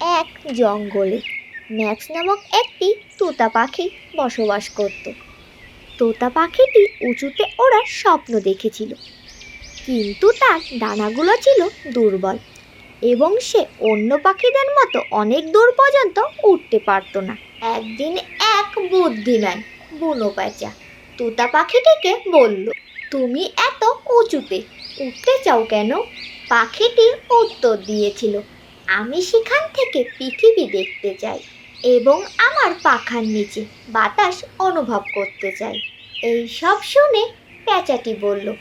এক জঙ্গলে ম্যাক্স নামক একটি তোতা পাখি বসবাস করত। তোতা পাখিটি উঁচুতে ওড়ার স্বপ্ন দেখেছিল। কিন্তু তার ডানাগুলো ছিল দুর্বল এবং সে অন্য পাখিদের মতো অনেক দূর পর্যন্ত উঠতে পারতো না। একদিন এক বুদ্ধি বুদ্ধিমান বুনো প্যাঁচা তোতা পাখিটিকে বলল, তুমি এত উঁচুতে উঠতে চাও কেন? পাখিটি উত্তর দিয়েছিল আমি সেখান থেকে পৃথিবী দেখতে চাই এবং আমার পাখার নিচে বাতাস অনুভব করতে চাই। এই সব শুনে প্যাঁচাটি বলল,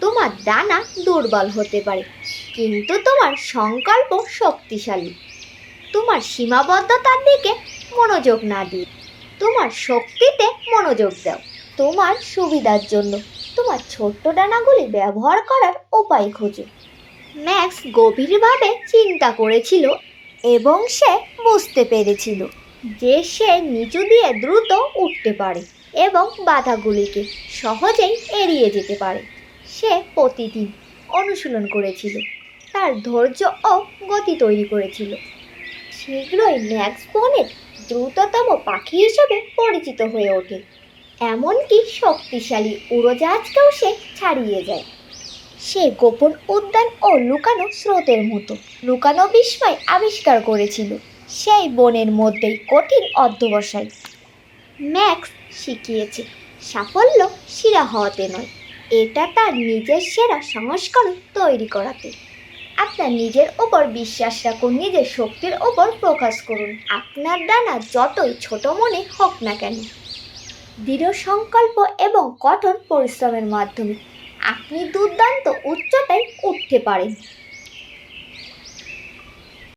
তোমার ডানা দুর্বল হতে পারে, কিন্তু তোমার সংকল্প শক্তিশালী। তোমার সীমাবদ্ধতার দিকে মনোযোগ না দিয়ে, তোমার শক্তিতে মনোযোগ দাও। তোমার সুবিধার জন্য তোমার ছোট্ট ডানাগুলি ব্যবহার করার উপায় খোঁজো। ম্যাক্স গভীরভাবে চিন্তা করেছিল এবং সে বুঝতে পেরেছিল যে সে নিচু দিয়ে দ্রুত উঠতে পারে এবং বাধাগুলিকে সহজেই এড়িয়ে যেতে পারে। সে প্রতিদিন অনুশীলন করেছিল, তার ধৈর্য ও গতি তৈরি করেছিল। শীঘ্রই ম্যাক্স বনের দ্রুততম পাখি হিসেবে পরিচিত হয়ে ওঠে। এমনকি শক্তিশালী উড়োজাহাজকেও সে ছাড়িয়ে যায়। সে গোপন উদ্যান ও লুকানো স্রোতের মতো। লুকানো বিস্ময় আবিষ্কার করেছিল সেই বনের মধ্যেই কঠিন অধ্যবসায়। ম্যাক্স শিখিয়েছে, সাফল্য শিরা হওয়াতে নয়, এটা তার নিজের সেরা সংস্করণ তৈরি করাতে। আপনার নিজের ওপর বিশ্বাস রাখুন, নিজের শক্তির ওপর প্রকাশ করুন। আপনার ডানা যতই ছোট মনে হোক না কেন, দৃঢ় সংকল্প এবং কঠোর পরিশ্রমের মাধ্যমে আপনি দুর্দান্ত উচ্চতায় উঠতে পারেন।